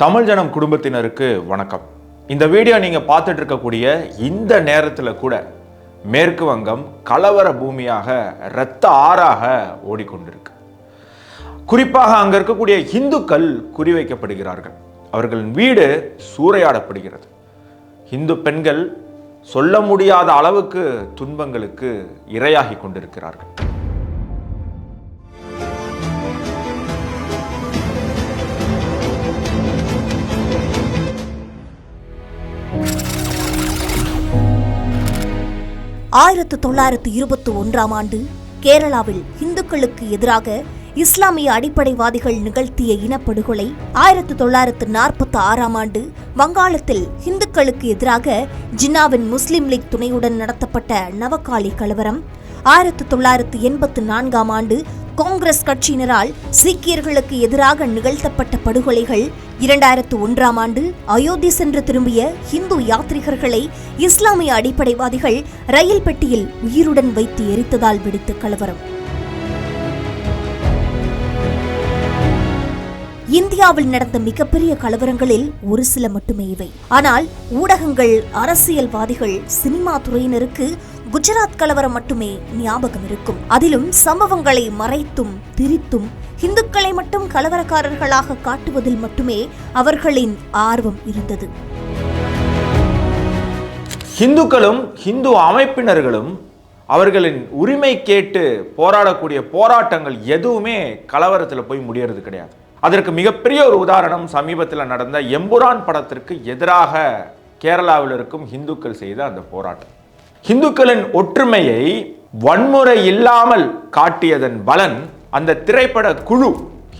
தமிழ் ஜனம் குடும்பத்தினருக்கு வணக்கம். இந்த வீடியோ நீங்கள் பார்த்துட்டு இருக்கக்கூடிய இந்த நேரத்தில் கூட மேற்கு வங்கம் கலவர பூமியாக இரத்த ஆறாக ஓடிக்கொண்டிருக்கு. குறிப்பாக அங்கே இருக்கக்கூடிய இந்துக்கள் குறிவைக்கப்படுகிறார்கள் அவர்களின் வீடு சூறையாடப்படுகிறது. இந்து பெண்கள் சொல்ல முடியாத அளவுக்கு துன்பங்களுக்கு இரையாகி கொண்டிருக்கிறார்கள். ஆயிரத்து தொள்ளாயிரத்து இருபத்தி ஒன்றாம் ஆண்டு கேரளாவில் இந்துக்களுக்கு எதிராக இஸ்லாமிய அடிப்படைவாதிகள் நிகழ்த்திய இனப்படுகொலை ஆயிரத்து தொள்ளாயிரத்து நாற்பத்தி ஆறாம் ஆண்டு வங்காளத்தில் இந்துக்களுக்கு எதிராக ஜின்னாவின் முஸ்லிம் லீக் துணையுடன் நடத்தப்பட்ட நவகாளி கலவரம் ஆயிரத்து தொள்ளாயிரத்து எண்பத்து நான்காம் ஆண்டு காங்கிரஸ் கட்சியினரால் சீக்கியர்களுக்கு எதிராக நிகழ்த்தப்பட்ட படுகொலைகள் இரண்டாயிரத்து ஒன்றாம் ஆண்டு அயோத்தி சென்று திரும்பிய இந்து யாத்ரிகர்களை இஸ்லாமிய அடிப்படைவாதிகள் ரயில் பெட்டியில் உயிருடன் வைத்து எரித்ததால் வெடித்த கலவரம். இந்தியாவில் நடந்த மிகப்பெரிய கலவரங்களில் ஒரு சில மட்டுமே இவை. ஆனால் ஊடகங்கள் அரசியல்வாதிகள் சினிமா துறையினருக்கு குஜராத் கலவரம் மட்டுமே ஞாபகம் இருக்கும். அதிலும் சம்பவங்களை மறைத்தும் திரித்தும் இந்துக்களை மட்டும் கலவரக்காரர்களாக காட்டுவதில் மட்டுமே அவர்களின் ஆர்வம் இருந்தது. இந்துக்களும் இந்து அமைப்பினர்களும் அவர்களின் உரிமை கேட்டு போராடக்கூடிய போராட்டங்கள் எதுவுமே கலவரத்தில் போய் முடியறது கிடையாது. அதற்கு மிகப்பெரிய ஒரு உதாரணம் சமீபத்தில் நடந்த எம்புரான் படத்திற்கு எதிராக கேரளாவில் இருக்கும் இந்துக்கள் செய்த அந்த போராட்டம். இந்துக்களின் ஒற்றுமையை வன்முறை இல்லாமல் காட்டியதன் பலன் அந்த திரைப்பட குழு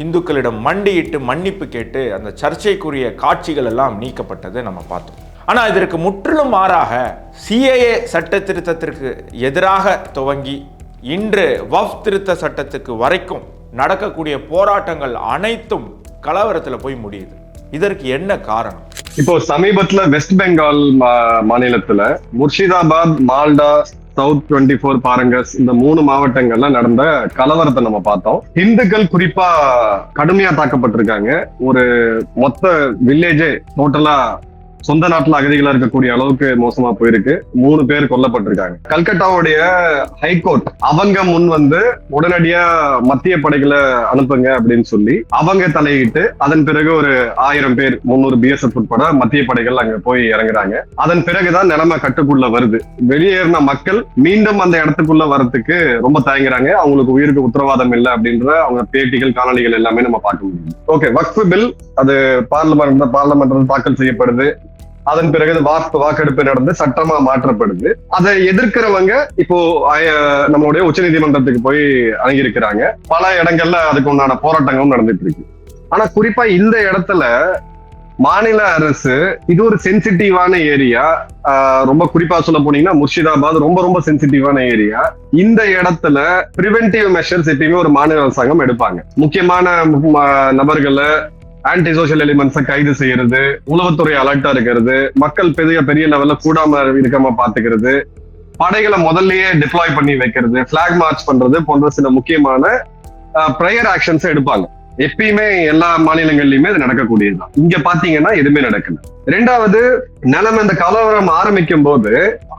இந்துக்களிடம் மண்டியிட்டு மன்னிப்பு கேட்டு அந்த சர்ச்சைக்குரிய காட்சிகள் எல்லாம் நீக்கப்பட்டதை நம்ம பார்த்தோம். ஆனால் இதற்கு முற்றிலும் மாறாக சிஏஏ சட்ட திருத்தத்திற்கு எதிராக துவங்கி இன்று வஃப் திருத்த சட்டத்துக்கு வரைக்கும் நடக்கக்கூடிய போராட்டங்கள் அனைத்தும் கலவரத்தில் போய் முடியுது. இதற்கு என்ன காரணம்? இப்போ சமீபத்துல வெஸ்ட் பெங்கால் மா- மாநிலத்துல Murshidabad Malda South twenty four Parganas இந்த மூணு மாவட்டங்கள்ல நடந்த கலவரத்தை நம்ம பார்த்தோம். இந்துக்கள் குறிப்பா கடுமையா தாக்கப்பட்டிருக்காங்க. ஒரு மொத்த வில்லேஜே டோட்டலா சொந்த நாட்டுல அகதிகளா இருக்கக்கூடிய அளவுக்கு மோசமா போயிருக்கு. மூணு பேர் கொல்லப்பட்டிருக்காங்க. கல்கட்டாவுடைய ஹைகோர்ட் அவங்க முன் வந்து உடனடியா மத்திய படைகளை அனுப்புங்க அப்படின்னு சொல்லி அவங்க தலையிட்டு அதன் பிறகு ஒரு ஆயிரம் பேர் முன்னூறு பிஎஸ்எஃப் உட்பட மத்திய படைகள் அங்க போய் இறங்குறாங்க. அதன் பிறகுதான் நிலைமை கட்டுக்குள்ள வருது. வெளியேறின மக்கள் மீண்டும் அந்த இடத்துக்குள்ள வரத்துக்கு ரொம்ப தயங்குறாங்க. அவங்களுக்கு உயிருக்கு உத்தரவாதம் இல்லை அப்படின்ற அவங்க பேட்டிகள் காணொலிகள் எல்லாமே நம்ம பார்க்க முடியும் ஓகே வக்ஃபு பில் அது பார்லிமெண்ட் பார்லிமெண்ட் தாக்கல் செய்யப்படுது. அதன் பிறகு வாக்கு வாக்கெடுப்பு நடந்து சட்டமா மாற்றப்படுது. அதை எதிர்க்கிறவங்க இப்போ நம்மளுடைய உச்ச உச்சநீதிமன்றத்துக்கு போய் அணுகியிருக்கிறாங்க. பல இடங்கள்ல அதுக்கு உண்டான போராட்டங்களும் நடந்துட்டு இருக்கு. ஆனா குறிப்பா இந்த இடத்துல மாநில அரசு இது ஒரு சென்சிட்டிவான ஏரியா ரொம்ப குறிப்பா சொல்ல போனீங்கன்னா முர்ஷிதாபாத் ரொம்ப ரொம்ப சென்சிட்டிவான ஏரியா இந்த இடத்துல பிரிவென்டிவ் மெஷர்ஸ் எப்பயுமே ஒரு மாநில அரசாங்கம் எடுப்பாங்க. முக்கியமான நபர்களை ஆன்டி சோஷியல் எலிமெண்ட்ஸை கைது செய்யறது உளவுத்துறை அலர்ட்டா இருக்கிறது மக்கள் பெரிய பெரிய லெவல்ல கூடாம இருக்காம பாத்துக்கிறது படைகளை முதல்லயே டிப்ளாய் பண்ணி வைக்கிறது பிளாக் மார்ச் பண்றது போன்ற சில முக்கியமான ப்ரேயர் ஆக்ஷன்ஸ் எடுப்பாங்க. எப்பயுமே எல்லா மாநிலங்கள்லயுமே அது நடக்கக்கூடியதுதான். இங்க பாத்தீங்கன்னா எதுவுமே நடக்கல. ரெண்டாவது நிலைமை இந்த கலவரம் ஆரம்பிக்கும் போது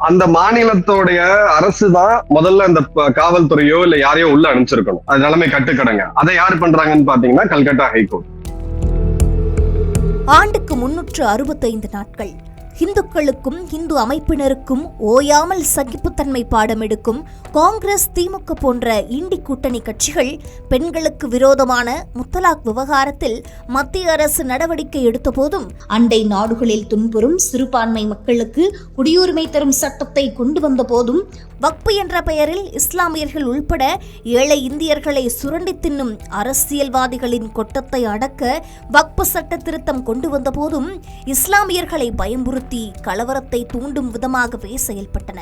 அந்த மாநிலத்தோடைய அரசு தான் முதல்ல அந்த காவல்துறையோ இல்ல யாரையோ உள்ள அனுப்பிச்சிருக்கணும். அது நிலைமை கட்டுக்கடங்க. அதை யார் பண்றாங்கன்னு பாத்தீங்கன்னா கல்கட்டா ஹைகோர்ட் ஆண்டுக்கு முன்னூற்று அறுபத்தைந்து நாட்கள். இந்துக்களுக்கும் இந்து அமைப்பினருக்கும் ஓயாமல் சகிப்புத்தன்மை பாடம் எடுக்கும் காங்கிரஸ் திமுக போன்ற இண்டி கூட்டணி கட்சிகள் பெண்களுக்கு விரோதமான முத்தலாக் விவகாரத்தில் மத்திய அரசு நடவடிக்கை எடுத்தபோதும் அண்டை நாடுகளில் துன்புறும் சிறுபான்மை மக்களுக்கு குடியுரிமை தரும் சட்டத்தை கொண்டு வந்த போதும் வக்பு என்ற பெயரில் இஸ்லாமியர்கள் உள்பட ஏழை இந்தியர்களை சுரண்டி தின்னும் அரசியல்வாதிகளின் கொட்டத்தை அடக்க வக்பு சட்ட திருத்தம் கொண்டு வந்த போதும் இஸ்லாமியர்களை பயமுறுத்தி கலவரத்தை தூண்டும் விதமாகவே செயல்பட்டன.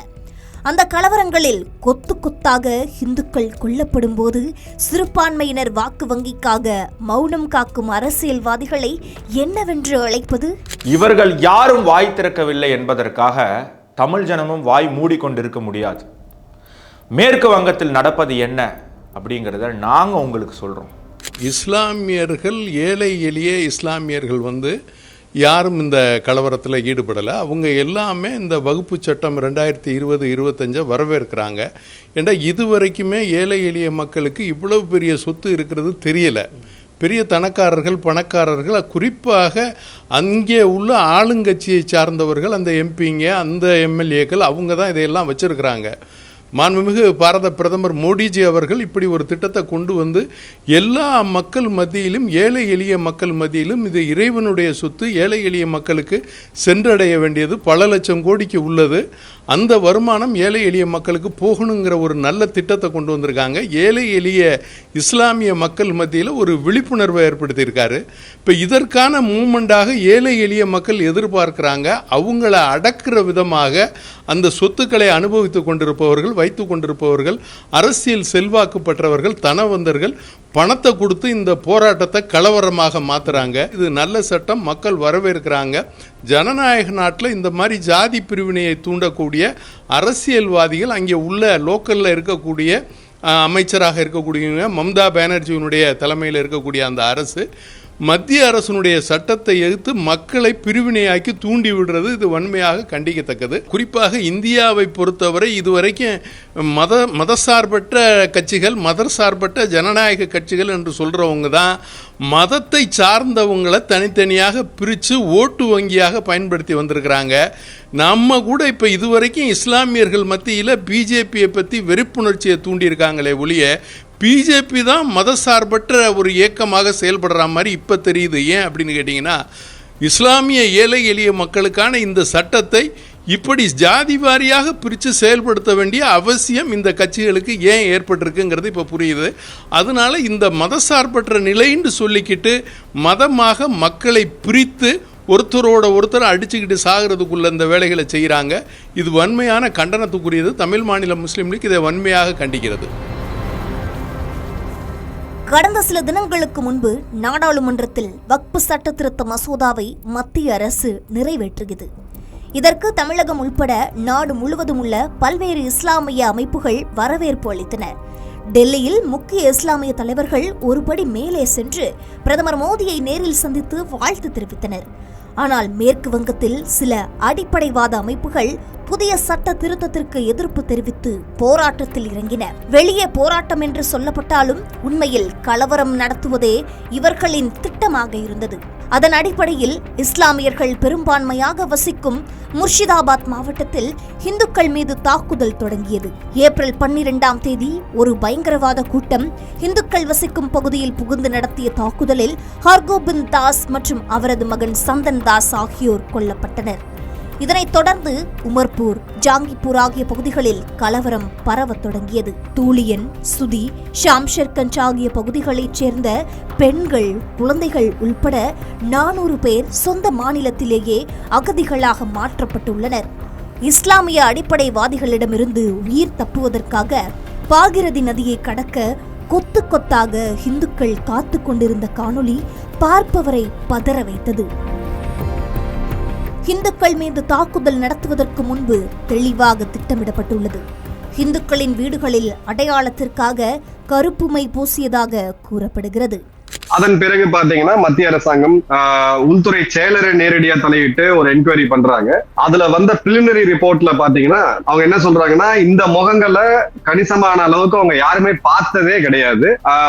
அந்த கலவரங்களில் கொத்து கொத்தாக இந்துக்கள் கொல்லப்படும் போது சிறுபான்மையினர் வாக்கு வங்கிக்காக மௌனம் காக்கும் அரசியல்வாதிகளை என்னவென்று அழைப்பது? இவர்கள் யாரும் வாய் திறக்கவில்லை என்பதற்காக தமிழ் ஜனமும் வாய் மூடிக்கொண்டிருக்க முடியாது. மேற்கு வங்கத்தில் நடப்பது என்ன அப்படிங்கிறத நாங்கள் உங்களுக்கு சொல்கிறோம் இஸ்லாமியர்கள் ஏழை எளிய இஸ்லாமியர்கள் வந்து யாரும் இந்த கலவரத்தில் ஈடுபடலை. அவங்க எல்லாமே இந்த வகுப்பு சட்டம் ரெண்டாயிரத்தி இருபது இருபத்தஞ்சை வரவேற்கிறாங்க. ஏன்னா இது வரைக்குமே ஏழை எளிய மக்களுக்கு இவ்வளவு பெரிய சொத்து இருக்கிறது தெரியலை. பெரிய தனக்காரர்கள் பணக்காரர்கள் குறிப்பாக அங்கே உள்ள ஆளுங்கட்சியை சார்ந்தவர்கள் அந்த எம்பிங்க அந்த எம்எல்ஏக்கள் அவங்க தான் இதையெல்லாம் வச்சுருக்கிறாங்க. மாண்புமிகு பாரத பிரதமர் மோடிஜி அவர்கள் இப்படி ஒரு திட்டத்தை கொண்டு வந்து எல்லா மக்கள் மத்தியிலும் ஏழை எளிய மக்கள் மத்தியிலும் இது இறைவனுடைய சொத்து ஏழை எளிய மக்களுக்கு சென்றடைய வேண்டியது. பல லட்சம் கோடிக்கு உள்ளது. அந்த வருமானம் ஏழை எளிய மக்களுக்கு போகணுங்கிற ஒரு நல்ல திட்டத்தை கொண்டு வந்திருக்காங்க. ஏழை எளிய இஸ்லாமிய மக்கள் மத்தியில் ஒரு விழிப்புணர்வை ஏற்படுத்தியிருக்காரு. இப்போ இதற்கான மூமெண்டாக ஏழை எளிய மக்கள் எதிர்பார்க்கிறாங்க. அவங்கள அடக்கிற விதமாக அந்த சொத்துக்களை அனுபவித்து கொண்டிருப்பவர்கள் வைத்து கொண்டிருப்பவர்கள் அரசியல் செல்வாக்கு பெற்றவர்கள் தனவந்தர்கள் பணத்தை கொடுத்து இந்த போராட்டத்தை கலவரமாக மாத்துறாங்க. இது நல்ல சட்டம் மக்கள் வரவேற்கிறாங்க. ஜனநாயக நாட்டில் இந்த மாதிரி ஜாதி பிரிவினையை தூண்டக்கூடிய அரசியல்வாதிகள் அங்கே உள்ள லோக்கலில் இருக்கக்கூடிய அமைச்சராக இருக்கக்கூடியவங்க மம்தா பானர்ஜியினுடைய தலைமையில் இருக்கக்கூடிய அந்த அரசு மத்திய அரசனுடைய சட்டத்தை எதிர்த்து மக்களை பிரிவினையாக்கி தூண்டி விடுறது இது வன்மையாக கண்டிக்கத்தக்கது. குறிப்பாக இந்தியாவை பொறுத்தவரை இதுவரைக்கும் மத மதசார்பற்ற கட்சிகள் மதசார்பற்ற ஜனநாயக கட்சிகள் என்று சொல்றவங்க தான் மதத்தை சார்ந்தவங்களை தனித்தனியாக பிரித்து ஓட்டு வங்கியாக பயன்படுத்தி வந்திருக்கிறாங்க. நம்ம கூட இப்போ இதுவரைக்கும் இஸ்லாமியர்கள் மத்தியில் பிஜேபியை பற்றி வெறுப்புணர்ச்சியை தூண்டியிருக்காங்களே ஒழிய பிஜேபி தான் மதசார்பற்ற ஒரு இயக்கமாக செயல்படுற மாதிரி இப்போ தெரியுது. ஏன் அப்படின்னு கேட்டிங்கன்னா இஸ்லாமிய ஏழை எளிய மக்களுக்கான இந்த சட்டத்தை இப்படி ஜாதி வாரியாக பிரித்து செயல்படுத்த வேண்டிய அவசியம் இந்த கட்சிகளுக்கு ஏன் ஏற்பட்டிருக்குங்கிறது இப்போ புரியுது. அதனால இந்த மதசார்பற்ற நிலைன்னு சொல்லிக்கிட்டு மதமாக மக்களை பிரித்து ஒருத்தரோட ஒருத்தர் அடிச்சுக்கிட்டு சாகிறதுக்குள்ள இந்த வேலைகளை செய்கிறாங்க இது வன்மையான கண்டனத்துக்குரியது. தமிழ் மாநில முஸ்லீம் லீக் இதை வன்மையாக கண்டிக்கிறது. கடந்த சில தினங்களுக்கு முன்பு நாடாளுமன்றத்தில் வக்பு சட்ட திருத்த மசோதாவை மத்திய அரசு நிறைவேற்றியது இதற்கு தமிழகம் உள்பட நாடு முழுவதும் உள்ள பல்வேறு இஸ்லாமிய அமைப்புகள் வரவேற்பு அளித்தனர் டெல்லியில் முக்கிய இஸ்லாமிய தலைவர்கள் ஒருபடி மேலே சென்று பிரதமர் மோடியை நேரில் சந்தித்து வாழ்த்து தெரிவித்தனர். ஆனால் மேற்கு வங்கத்தில் சில அடிப்படைவாத அமைப்புகள் புதிய சட்ட திருத்தத்திற்கு எதிர்ப்பு தெரிவித்து போராட்டத்தில் இறங்கின வெளியே போராட்டம் என்று சொல்லப்பட்டாலும் உண்மையில் கலவரம் நடத்துவதே இவர்களின் திட்டமாக இருந்தது. அதன் அடிப்படையில் இஸ்லாமியர்கள் பெரும்பான்மையாக வசிக்கும் முர்ஷிதாபாத் மாவட்டத்தில் இந்துக்கள் மீது தாக்குதல் தொடங்கியது. ஏப்ரல் பன்னிரெண்டாம் தேதி ஒரு பயங்கரவாத கூட்டம் இந்துக்கள் வசிக்கும் பகுதியில் புகுந்து நடத்திய தாக்குதலில் ஹர்கோபிந்த் தாஸ் மற்றும் அவரது மகன் சந்தன் தாஸ் ஆகியோர் கொல்லப்பட்டனர். இதனைத் தொடர்ந்து உமர்பூர் ஜாங்கிப்பூர் ஆகிய பகுதிகளில் கலவரம் பரவத் தொடங்கியது. தூளியன் சுதி ஷாம்ஷர்கஞ்ச் ஆகிய பகுதிகளைச் சேர்ந்த பெண்கள் குழந்தைகள் உள்பட நானூறு பேர் சொந்த மாநிலத்திலேயே அகதிகளாக மாற்றப்பட்டுள்ளனர். இஸ்லாமிய அடிப்படைவாதிகளிடமிருந்து உயிர் தப்புவதற்காக பாகிரதி நதியை கடக்க கொத்து கொத்தாக இந்துக்கள் காத்து கொண்டிருந்த காணொளி பார்ப்பவரை பதற வைத்தது. இந்துக்கள் மீது தாக்குதல் நடத்துவதற்கு முன்பு தெளிவாக திட்டமிடப்பட்டுள்ளது. இந்துக்களின் வீடுகளில் அடையாளத்திற்காக கருப்புமை பூசியதாக கூறப்படுகிறது. அதன் பிறகு பாத்தீங்கன்னா மத்திய அரசாங்கம் உள்துறை செயலரை நேரடியா தலையிட்டு ஒரு என்கொயரி பண்றாங்க. அதுல வந்த பிலிமினரி ரிப்போர்ட்ல பாத்தீங்கன்னா அவங்க என்ன சொல்றாங்கன்னா இந்த முகங்களை கணிசமான அளவுக்கு அவங்க யாருமே பார்த்ததே கிடையாது.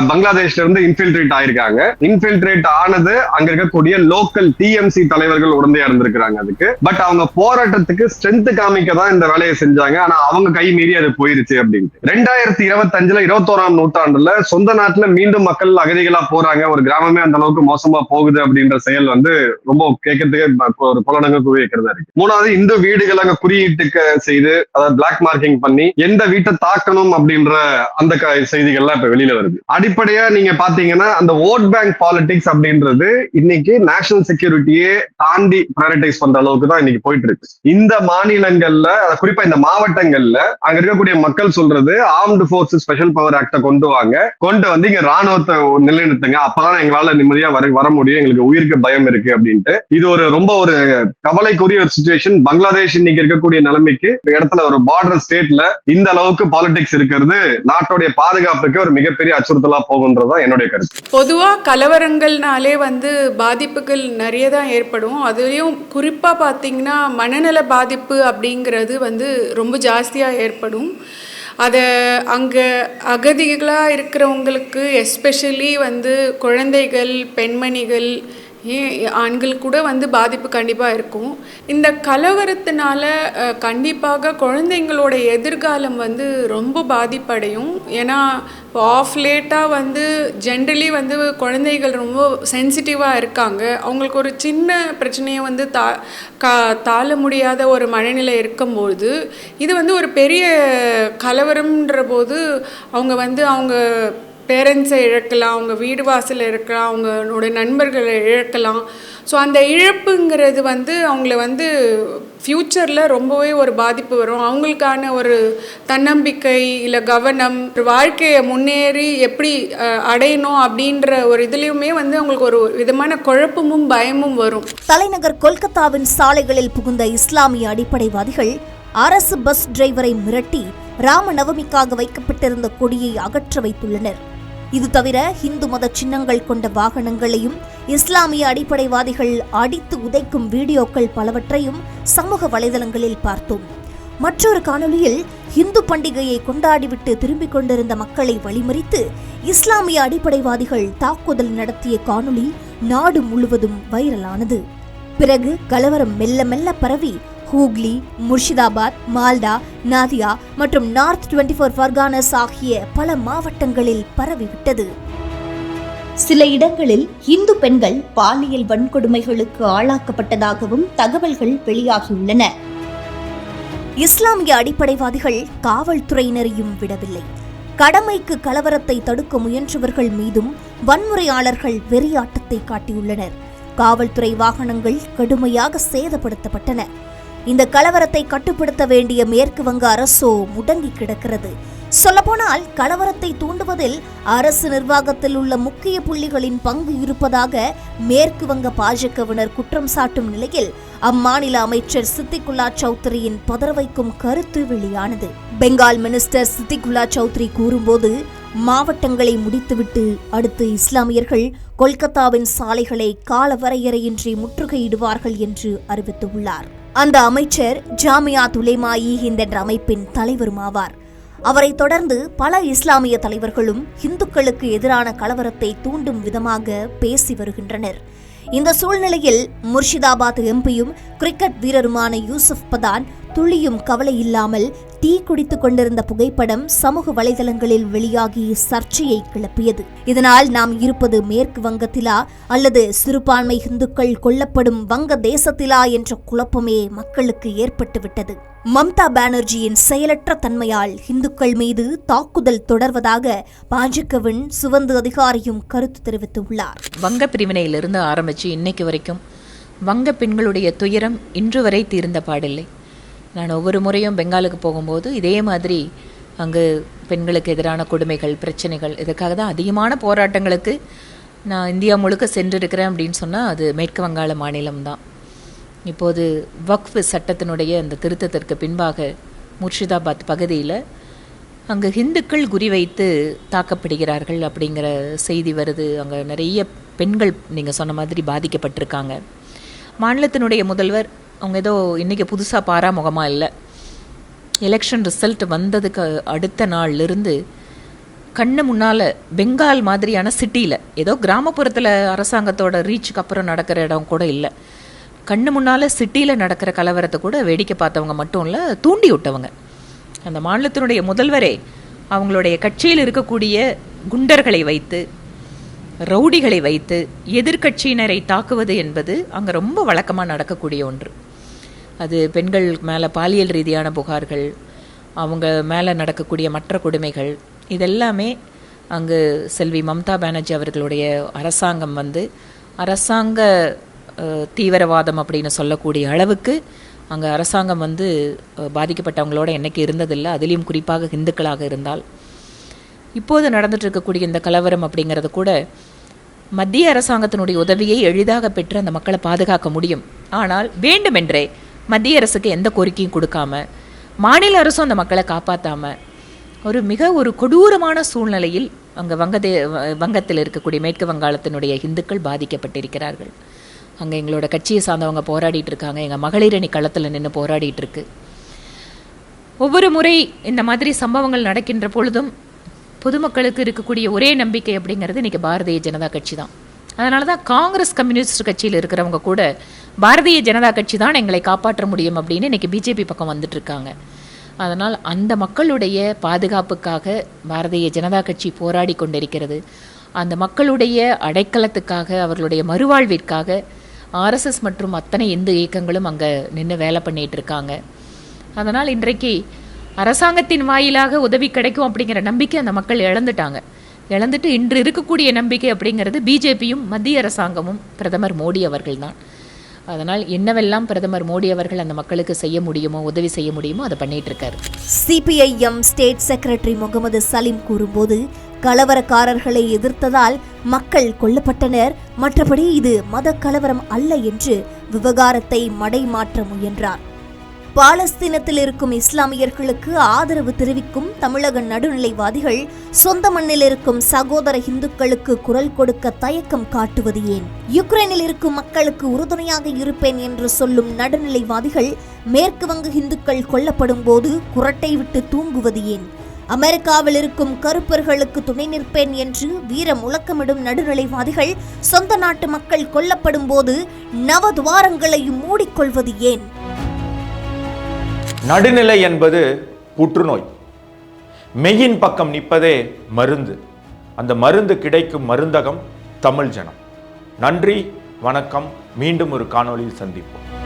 பங்களாதேஷ்ல இருந்து இன்ஃபில்ட்ரேட் ஆயிருக்காங்க. இன்ஃபில்ட்ரேட் ஆனது அங்க இருக்கக்கூடிய லோக்கல் டிஎம்சி தலைவர்கள் உடந்தையா இருந்திருக்கிறாங்க அதுக்கு. பட் அவங்க போராட்டத்துக்கு ஸ்ட்ரென்த் காமிக்க தான் இந்த வேலையை செஞ்சாங்க. ஆனா அவங்க கை மீறி அது போயிருச்சு அப்படின்ட்டு. ரெண்டாயிரத்தி இருபத்தஞ்சுல இருபத்தோராம் நூற்றாண்டுல சொந்த நாட்டுல மீண்டும் மக்கள் அகதிகளா போறாங்க ஒரு ஒரு கிராமமே அந்த அளவுக்கு மோசமா போகுது அப்படின்ற செயல் வந்து ரொம்ப கேட்கறதுக்கே ஒரு புலனங்க குவிக்கிறதா இருக்கு. மூணாவது இந்த வீடுகள் அங்க குறியீட்டுக்க செய்து அதாவது பிளாக் மார்க்கிங் பண்ணி எந்த வீட்டை தாக்கணும் அப்படின்ற அந்த செய்திகள்லாம் இப்ப வெளியில வருது. அடிப்படையா நீங்க பாத்தீங்கன்னா அந்த ஓட் பேங்க் பாலிடிக்ஸ் அப்படின்றது இன்னைக்கு நேஷனல் செக்யூரிட்டியே தாண்டி ப்ரையாரிட்டைஸ் பண்ற அளவுக்கு தான் இன்னைக்கு போயிட்டு இருக்கு இந்த மாநிலங்கள்ல குறிப்பா இந்த மாவட்டங்கள்ல அங்க இருக்கக்கூடிய மக்கள் சொல்றது armed force special power act கொண்டு வாங்க. கொண்டு வந்து இங்க ராணுவத்தை நிலைநிறுத்துங்க. அப்ப அப்பதான் எங்களால நிம்மதியா வர வர முடியும். எங்களுக்கு உயிருக்கு பயம் இருக்கு அப்படின்ட்டு. இது ஒரு ரொம்ப ஒரு கவலைக்குரிய ஒரு சுச்சுவேஷன் பங்களாதேஷ் இன்னைக்கு இருக்கக்கூடிய நிலைமைக்கு இந்த இடத்துல ஒரு பார்டர் ஸ்டேட்ல இந்த அளவுக்கு பாலிடிக்ஸ் இருக்கிறது நாட்டுடைய பாதுகாப்புக்கு ஒரு மிகப்பெரிய அச்சுறுத்தலா போகுன்றதுதான் என்னுடைய கருத்து. பொதுவாக கலவரங்கள்னாலே வந்து பாதிப்புகள் நிறைய தான் ஏற்படும். அதுலேயும் குறிப்பாக பாத்தீங்கன்னா மனநல பாதிப்பு அப்படிங்கிறது வந்து ரொம்ப ஜாஸ்தியாக ஏற்படும். அதை அங்கே அகதிகளாக இருக்கிறவங்களுக்கு எஸ்பெஷலி வந்து குழந்தைகள் பெண்மணிகள் ஏன் ஆண்கள் கூட வந்து பாதிப்பு கண்டிப்பாக இருக்கும். இந்த கலவரத்தினால கண்டிப்பாக குழந்தைங்களோட எதிர்காலம் வந்து ரொம்ப பாதிப்படையும். ஏன்னா இப்போ ஆஃப் லேட்டாக வந்து ஜென்ரலி வந்து குழந்தைகள் ரொம்ப சென்சிட்டிவாக இருக்காங்க. அவங்களுக்கு ஒரு சின்ன பிரச்சனையை வந்து தா கா தாழ முடியாத ஒரு மனநிலை இருக்கும்போது இது வந்து ஒரு பெரிய கலவரம்ன்ற போது அவங்க வந்து அவங்க பேரண்ட்ஸை இழக்கலாம் அவங்க வீடு வாசலை இருக்கலாம் அவங்களோட நண்பர்களை இழக்கலாம். ஸோ அந்த இழப்புங்கிறது வந்து அவங்கள வந்து ஃப்யூச்சரில் ரொம்பவே ஒரு பாதிப்பு வரும். அவங்களுக்கான ஒரு தன்னம்பிக்கை இல்லை கவனம் வாழ்க்கையை முன்னேறி எப்படி அடையணும் அப்படின்ற ஒரு இதுலேயுமே வந்து அவங்களுக்கு ஒரு விதமான குழப்பமும் பயமும் வரும். தலைநகர் கொல்கத்தாவின் சாலைகளில் புகுந்த இஸ்லாமிய அடிப்படைவாதிகள் அரசு பஸ் டிரைவரை மிரட்டி ராமநவமிக்காக வைக்கப்பட்டிருந்த கொடியை அகற்ற வைத்துள்ளனர். இது தவிர இந்து மத சின்னங்கள் கொண்ட வாகனங்களையும் இஸ்லாமிய அடிப்படைவாதிகள் அடித்து உதைக்கும் வீடியோக்கள் பலவற்றையும் சமூக வலைதளங்களில் பார்த்தோம். மற்றொரு காணொளியில் இந்து பண்டிகையை கொண்டாடிவிட்டு திரும்பிக் கொண்டிருந்த மக்களை வழிமறித்து இஸ்லாமிய அடிப்படைவாதிகள் தாக்குதல் நடத்திய காணொளி நாடு முழுவதும் வைரலானது. பிறகு கலவரம் மெல்ல மெல்ல பரவி ஹூக்ளி முர்ஷிதாபாத் மால்டா நாதியா மற்றும் நார்த் டுவெண்ட்டி ஃபோர் ஃபர்கானஸ் ஆகிய பல மாவட்டங்களில் பரவிவிட்டது. சில இடங்களில் இந்து பெண்கள் பாலியல் வன்கொடுமைகளுக்கு ஆளாக்கப்பட்டதாகவும் தகவல்கள் வெளியாகியுள்ளன. இஸ்லாமிய அடிப்படைவாதிகள் காவல்துறையினரையும் விடவில்லை. கடமைக்கு கலவரத்தை தடுக்க முயன்றவர்கள் மீதும் வன்முறையாளர்கள் வெறியாட்டத்தை காட்டியுள்ளனர். காவல்துறை வாகனங்கள் கடுமையாக சேதப்படுத்தப்பட்டன. இந்த கலவரத்தை கட்டுப்படுத்த வேண்டிய மேற்கு வங்க அரசோ முடங்கி கிடக்கிறது. சொல்லப்போனால் கலவரத்தை தூண்டுவதில் அரசு நிர்வாகத்தில் உள்ள முக்கிய புள்ளிகளின் பங்கு இருப்பதாக மேற்கு வங்க பாஜகவினர் குற்றம் சாட்டும் நிலையில் அம்மாநில அமைச்சர் சித்திகுல்லா சௌத்ரியின் பதறவைக்கும் கருத்து வெளியானது. பெங்கால் மினிஸ்டர் சித்திகுல்லா சௌத்ரி கூறும்போது மாவட்டங்களை முடித்துவிட்டு அடுத்து இஸ்லாமியர்கள் கொல்கத்தாவின் சாலைகளை காலவரையறையின்றி முற்றுகையிடுவார்கள் என்று அறிவித்துள்ளார். அந்த அமைச்சர் ஜாமியா துலேமாயி ஹிந்த் என்ற அமைப்பின் தலைவரும் ஆவார் அவரைத் தொடர்ந்து பல இஸ்லாமிய தலைவர்களும் இந்துக்களுக்கு எதிரான கலவரத்தை தூண்டும் விதமாக பேசி வருகின்றனர். இந்த சூழ்நிலையில் முர்ஷிதாபாத் எம்பியும் கிரிக்கெட் வீரருமான யூசுப் பதான் துளியும் கவலை இல்லாமல் டீ குடித்துக் கொண்டிருந்த புகைப்படம் சமூக வலைதளங்களில் வெளியாகி சர்ச்சையை கிளப்பியது. இதனால் நாம் இருப்பது மேற்கு வங்கத்திலா அல்லது சிறுபான்மை இந்துக்கள் கொல்லப்படும் வங்க தேசத்திலா என்ற குழப்பமே மக்களுக்கு ஏற்பட்டுவிட்டது. மம்தா பானர்ஜியின் செயலற்ற தன்மையால் இந்துக்கள் மீது தாக்குதல் தொடர்வதாக பாஜகவின் சுவந்து அதிகாரியும் கருத்து தெரிவித்துள்ளார். வங்க பிரிவினையிலிருந்து ஆரம்பித்து இன்னைக்கு வரைக்கும் வங்க பெண்களுடைய துயரம் இன்று வரை தீர்ந்த பாடில்லை. நான் ஒவ்வொரு முறையும் பெங்காலுக்கு போகும்போது இதே மாதிரி அங்கு பெண்களுக்கு எதிரான கொடுமைகள் பிரச்சனைகள் இதுக்காக தான் அதிகமான போராட்டங்களுக்கு நான் இந்தியா முழுக்க சென்றிருக்கிறேன் அப்படின்னு சொன்னால் அது மேற்கு வங்காள மாநிலம்தான் இப்போது வக்ஃப் சட்டத்தினுடைய அந்த திருத்தத்திற்கு பின்பாக முர்ஷிதாபாத் பகுதியில் அங்கு ஹிந்துக்கள் குறிவைத்து தாக்கப்படுகிறார்கள் அப்படிங்கிற செய்தி வருது. அங்கே நிறைய பெண்கள் நீங்கள் சொன்ன மாதிரி பாதிக்கப்பட்டிருக்காங்க. மாநிலத்தினுடைய முதல்வர் அவங்க ஏதோ இன்றைக்கி புதுசாக பாராமுகமாக இல்லை. எலெக்ஷன் ரிசல்ட் வந்ததுக்கு அடுத்த நாள்லேருந்து கண்ணு முன்னால் பெங்கால் மாதிரியான சிட்டியில் ஏதோ கிராமப்புறத்தில் அரசாங்கத்தோட ரீச்சுக்கு அப்புறம் நடக்கிற இடம் கூட இல்லை. கண்ணு முன்னால் சிட்டியில் நடக்கிற கலவரத்தை கூட வேடிக்கை பார்த்தவங்க மட்டும் இல்லை தூண்டி விட்டவங்க. அந்த மாநிலத்தினுடைய முதல்வரே அவங்களுடைய கட்சியில் இருக்கக்கூடிய குண்டர்களை வைத்து ரவுடிகளை வைத்து எதிர்க்கட்சியினரை தாக்குவது என்பது அங்கே ரொம்ப வழக்கமாக நடக்கக்கூடிய ஒன்று. அது பெண்கள் மேலே பாலியல் ரீதியான புகார்கள் அவங்க மேலே நடக்கக்கூடிய மற்ற கொடுமைகள் இதெல்லாமே அங்கு செல்வி மம்தா பானர்ஜி அவர்களுடைய அரசாங்கம் வந்து அரசாங்க தீவிரவாதம் அப்படின்னு சொல்லக்கூடிய அளவுக்கு அங்கே அரசாங்கம் வந்து பாதிக்கப்பட்டவங்களோட என்றைக்கு இருந்ததில்லை அதுலேயும் குறிப்பாக இந்துக்களாக இருந்தால். இப்போது நடந்துட்டு இருக்கக்கூடிய இந்த கலவரம் அப்படிங்கிறது கூட மத்திய அரசாங்கத்தினுடைய உதவியை எளிதாக பெற்று அந்த மக்களை பாதுகாக்க முடியும். ஆனால் வேண்டுமென்றே மத்திய அரசுக்கு எந்த கோரிக்கையும் கொடுக்காம மாநில அரசும் அந்த மக்களை காப்பாற்றாம ஒரு மிக ஒரு கொடூரமான சூழ்நிலையில் அங்கே வங்கதே வங்கத்தில் இருக்கக்கூடிய மேற்கு வங்காளத்தினுடைய இந்துக்கள் பாதிக்கப்பட்டிருக்கிறார்கள். அங்கே எங்களோட கட்சியை சார்ந்தவங்க போராடிட்டு இருக்காங்க. எங்கள் மகளிர் அணி களத்தில் நின்று போராடிட்டு இருக்கு. ஒவ்வொரு முறை இந்த மாதிரி சம்பவங்கள் நடக்கின்ற பொழுதும் பொதுமக்களுக்கு இருக்கக்கூடிய ஒரே நம்பிக்கை அப்படிங்கிறது இன்னைக்கு பாரதிய ஜனதா கட்சி தான். அதனால தான் காங்கிரஸ் கம்யூனிஸ்ட் கட்சியில் இருக்கிறவங்க கூட பாரதிய ஜனதா கட்சி தான் எங்களை காப்பாற்ற முடியும் அப்படின்னு இன்னைக்கு பிஜேபி பக்கம் வந்துட்டு இருக்காங்க அதனால் அந்த மக்களுடைய பாதுகாப்புக்காக பாரதிய ஜனதா கட்சி போராடி கொண்டிருக்கிறது. அந்த மக்களுடைய அடைக்கலத்துக்காக அவர்களுடைய மறுவாழ்விற்காக ஆர்எஸ்எஸ் மற்றும் அத்தனை இந்து இயக்கங்களும் அங்கே நின்று வேலை பண்ணிட்டு இருக்காங்க அதனால் இன்றைக்கு அரசாங்கத்தின் வாயிலாக உதவி கிடைக்கும் அப்படிங்கிற நம்பிக்கை அந்த மக்கள் இழந்துட்டாங்க. இழந்துட்டு இன்று இருக்கக்கூடிய நம்பிக்கை அப்படிங்கிறது பிஜேபியும் மத்திய அரசாங்கமும் பிரதமர் மோடி அவர்கள்தான். அதனால் என்னவெல்லாம் பிரதமர் மோடி அவர்கள் அந்த மக்களுக்கு செய்ய முடியுமோ உதவி செய்ய முடியுமோ அதை பண்ணிட்டு இருக்காரு CPIM state secretary Mohammed Salim கூறும்போது கலவரக்காரர்களை எதிர்த்ததால் மக்கள் கொல்லப்பட்டனர். மற்றபடி இது மத கலவரம் அல்ல என்று விவகாரத்தை மடைமாற்ற முயன்றார். பாலஸ்தீனத்தில் இருக்கும் இஸ்லாமியர்களுக்கு ஆதரவு தெரிவிக்கும் தமிழக நடுநிலைவாதிகள் சொந்த மண்ணில் இருக்கும் சகோதர இந்துக்களுக்கு குரல் கொடுக்க தயக்கம் காட்டுவது ஏன்? யுக்ரைனில் இருக்கும் மக்களுக்கு உறுதுணையாக இருப்பேன் என்று சொல்லும் நடுநிலைவாதிகள் மேற்கு வங்க இந்துக்கள் கொல்லப்படும் போது குரட்டை விட்டு தூங்குவது ஏன்? அமெரிக்காவில் இருக்கும் கருப்பர்களுக்கு துணை நிற்பேன் என்று வீர முழக்கமிடும் நடுநிலைவாதிகள் சொந்த நாட்டு மக்கள் கொல்லப்படும் போது நவதுவாரங்களையும் மூடிக்கொள்வது ஏன்? நடுநிலை என்பது புற்றுநோய். மெயின் பக்கம் நிற்பதே மருந்து. அந்த மருந்து கிடைக்கும் மருந்தகம் தமிழ் ஜனம். நன்றி வணக்கம். மீண்டும் ஒரு காணொளியில் சந்திப்போம்.